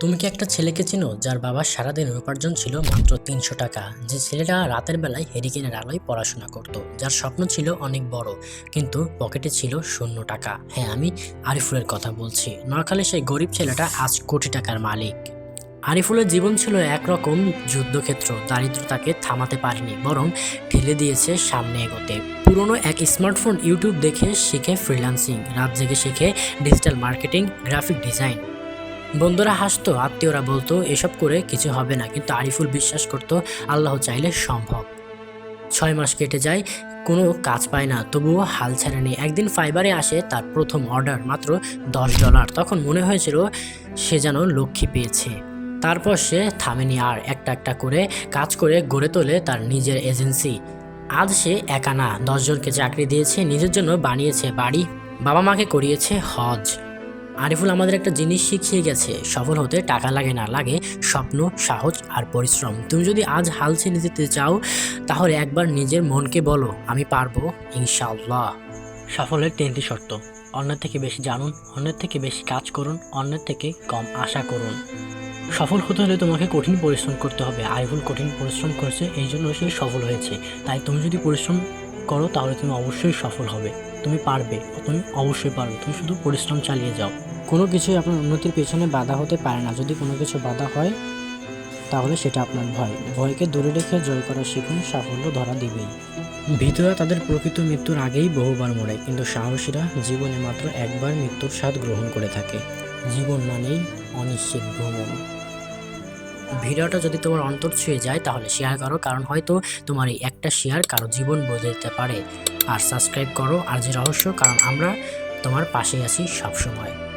তুমি কি একটা ছেলেকে চিনো যার বাবার সারাদিন উপার্জন ছিল মাত্র তিনশো টাকা? যে ছেলেটা রাতের বেলায় হেরিকেনের আলোয় পড়াশোনা করত, যার স্বপ্ন ছিল অনেক বড়, কিন্তু পকেটে ছিল শূন্য টাকা। হ্যাঁ আমি আরিফুলের কথা বলছি। নোয়াখালী সেই গরিব ছেলেটা আজ কোটি টাকার মালিক। আরিফুলের জীবন ছিল একরকম যুদ্ধক্ষেত্র, দারিদ্র তাকে থামাতে পারেনি, বরং ঠেলে দিয়েছে সামনে এগোতে। পুরনো এক স্মার্টফোন ইউটিউব দেখে শিখে ফ্রিল্যান্সিং রাত জেগে শিখে ডিজিটাল মার্কেটিং গ্রাফিক ডিজাইন বন্ধুরা হাসতো, আত্মীয়রা বলতো, এসব করে কিছু হবে না। কিন্তু আরিফুল বিশ্বাস করতো, আল্লাহ চাইলে সম্ভব। ছয় মাস কেটে যায়, কোনো কাজ পায় না। তবুও হাল ছাড়েনি। একদিন ফাইবারে আসে তার প্রথম অর্ডার, মাত্র দশ ডলার। তখন মনে হয়েছিল সে যেন লক্ষ্মী পেয়েছে। তারপর সে থামেনি আর একটা একটা করে কাজ করে গড়ে তোলে তার নিজের এজেন্সি। আজ সে একা না দশজনকে চাকরি দিয়েছে, নিজের জন্য বানিয়েছে বাড়ি বাবা মাকে করিয়েছে হজ। আরিফুল আমাদের একটা জিনিস শিখিয়ে গেছে, সফল হতে টাকা লাগে না লাগে, স্বপ্ন, সাহস আর পরিশ্রম। তুমি যদি আজ হাল ছেড়ে দিতে চাও, তাহলে একবার নিজের মনকে বলো, আমি পারব, ইনশাআল্লাহ। সফলের তিনটি শর্ত। অন্যের থেকে বেশি জানুন, অন্যের থেকে বেশি কাজ করুন, অন্যের থেকে কম আশা করুন। সফল হতে হলে তোমাকে কঠিন পরিশ্রম করতে হবে। আরিফুল কঠিন পরিশ্রম করেছে, এই জন্য সে সফল হয়েছে। তাই তুমি যদি পরিশ্রম করো, তাহলে তুমি অবশ্যই সফল হবে। তুমি পারবে, তুমি অবশ্যই পারবে। তুমি শুধু পরিশ্রম চালিয়ে যাও। কোনো কিছুই আপনার উন্নতির পেছনে বাধা হতে পারে না। যদি কোনো কিছু বাধা হয়, তাহলে সেটা আপনার ভয়। ভয়কে দূরে রেখে জয় করা শিখুন, সাফল্য ধরা দিবেই। ভিতরা তাদের প্রকৃত মৃত্যুর আগেই বহুবার মরে, কিন্তু সাহসীরা জীবনে মাত্র একবার মৃত্যুর স্বাদ গ্রহণ করে থাকে। জীবন মানেই অনিশ্চিত ভ্রমণ। ভিডিওটা যদি তোমার অন্তর ছুঁয়ে যায়, তাহলে শেয়ার করো। কারণ হয়তো তোমার এই একটা শেয়ার কারও জীবন বদলে দিতে পারে। আর সাবস্ক্রাইব করো, আর যে রহস্য, কারণ আমরা তোমার পাশে আছি সবসময়।